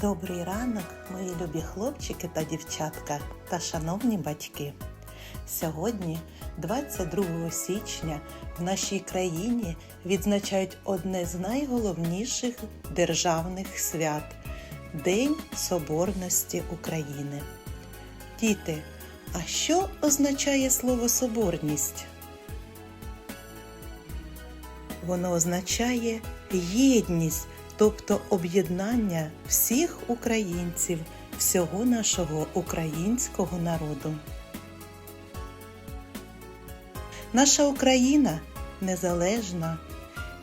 Добрий ранок, мої любі хлопчики та дівчатка та шановні батьки. Сьогодні, 22 січня, в нашій країні відзначають одне з найголовніших державних свят День Соборності України. Діти, а що означає слово соборність? Воно означає єдність, тобто об'єднання всіх українців, всього нашого українського народу. Наша Україна незалежна,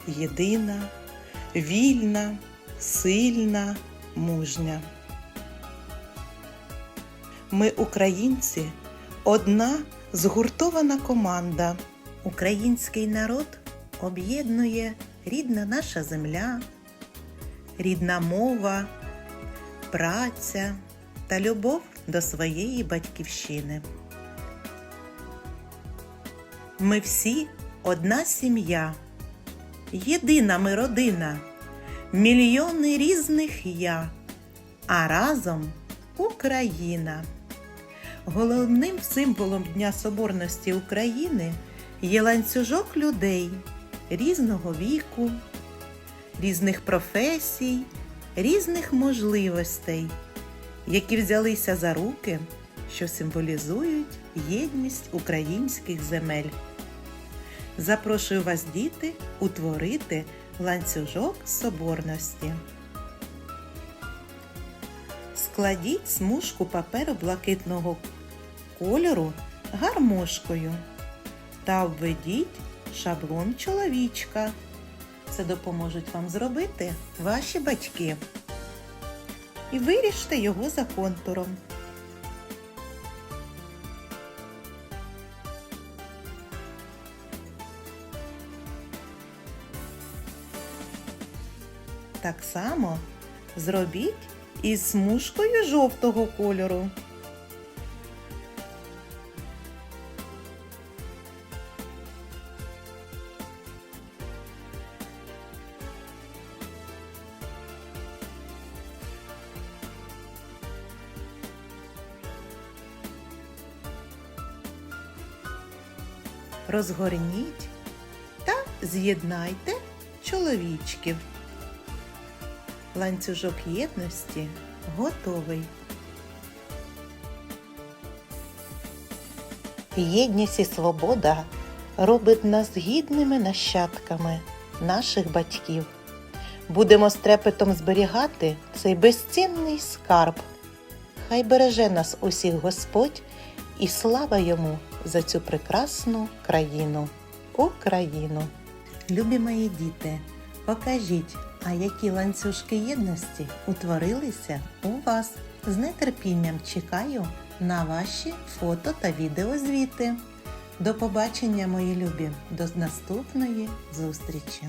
єдина, вільна, сильна, мужня. Ми, українці, одна згуртована команда. Український народ об'єднує рідна наша земля, рідна мова, праця та любов до своєї батьківщини. Ми всі одна сім'я, єдина ми родина, мільйони різних я, а разом Україна. Головним символом Дня Соборності України є ланцюжок людей різного віку, різних професій, різних можливостей, які взялися за руки, що символізують єдність українських земель. Запрошую вас, діти, утворити ланцюжок соборності. Складіть смужку паперу блакитного кольору гармошкою та обведіть шаблон чоловічка. Це допоможуть вам зробити ваші батьки. І виріжте його за контуром. Так само зробіть із смужкою жовтого кольору. Розгорніть та з'єднайте чоловічків. Ланцюжок єдності готовий. Єдність і свобода робить нас гідними нащадками наших батьків. Будемо з трепетом зберігати цей безцінний скарб. Хай береже нас усіх Господь і слава йому за цю прекрасну країну, Україну. Любі мої діти, покажіть, а які ланцюжки єдності утворилися у вас. З нетерпінням чекаю на ваші фото та відеозвіти. До побачення, мої любі, до наступної зустрічі!